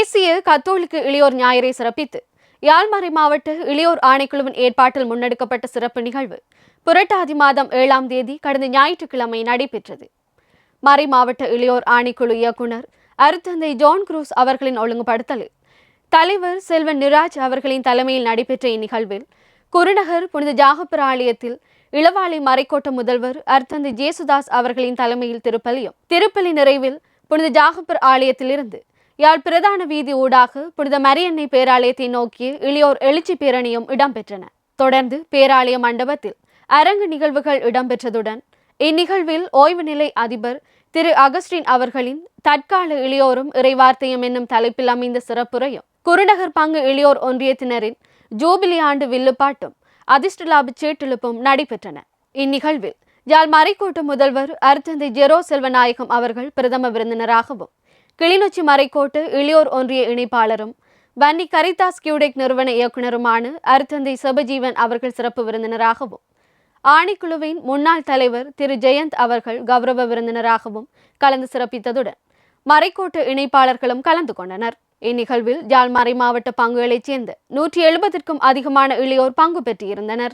தேசிய கத்தோலிக்க இளையோர் ஞாயிறை சிறப்பித்து யாழ்மறை மாவட்ட இளையோர் ஆணைக்குழுவின் ஏற்பாட்டில் முன்னெடுக்கப்பட்ட சிறப்பு நிகழ்வு புரட்டாதி மாதம் ஏழாம் தேதி கடந்த ஞாயிற்றுக்கிழமை நடைபெற்றது. மறை மாவட்ட இளையோர் ஆணைக்குழு இயக்குனர் அருத்தந்தை ஜான் குரூஸ் அவர்களின் ஒழுங்குபடுத்தலில் தலைவர் செல்வன் நிராஜ் அவர்களின் தலைமையில் நடைபெற்ற இந்நிகழ்வில் குருநகர் புனித ஜாகப்பர் ஆலயத்தில் இளவாலை மறைக்கோட்ட முதல்வர் அர்த்தந்தை ஜேசுதாஸ் அவர்களின் தலைமையில் திருப்பலியும் திருப்பலி நிறைவில் புனித ஜாகப்பர் ஆலயத்திலிருந்து யாழ் பிரதான வீதி ஊடாக புனித மரியன்னை பேராலயத்தை நோக்கி இளையோர் எழுச்சி பேரணியும் இடம்பெற்றன. தொடர்ந்து பேராலய மண்டபத்தில் அரங்கு நிகழ்வுகள் இடம்பெற்றதுடன் இந்நிகழ்வில் ஓய்வு நிலை அதிபர் திரு அகஸ்டின் அவர்களின் தற்கால இளையோரும் இறைவார்த்தையும் என்னும் தலைப்பில் அமைந்த சிறப்புரையும் குருநகர் பங்கு இளையோர் ஒன்றியத்தினரின் ஜூபிலி ஆண்டு வில்லுப்பாட்டும் அதிர்ஷ்ட லாப சீட்டெழுப்பும் நடைபெற்றன. இந்நிகழ்வில் யாழ் மறைக்கோட்டு முதல்வர் அருத்தந்தை ஜெரோ செல்வநாயகம் அவர்கள் பிரதம விருந்தினராகவும் கிளிநொச்சி மறைக்கோட்டு இளையோர் ஒன்றிய இணைப்பாளரும் வன்னி கரிதாஸ் கியூடெக் நிறுவன இயக்குனருமான அருத்தந்தை சபஜீவன் அவர்கள் சிறப்பு விருந்தினராகவும் ஆணைக்குழுவின் முன்னாள் தலைவர் திரு ஜெயந்த் அவர்கள் கௌரவ விருந்தினராகவும் கலந்து சிறப்பித்ததுடன் மறைக்கோட்டு இணைப்பாளர்களும் கலந்து கொண்டனர். இந்நிகழ்வில் யாழ் மறை மாவட்ட பங்குகளைச் சேர்ந்த நூற்றி எழுபதற்கும் அதிகமான இளையோர் பங்கு பெற்றிருந்தனர்.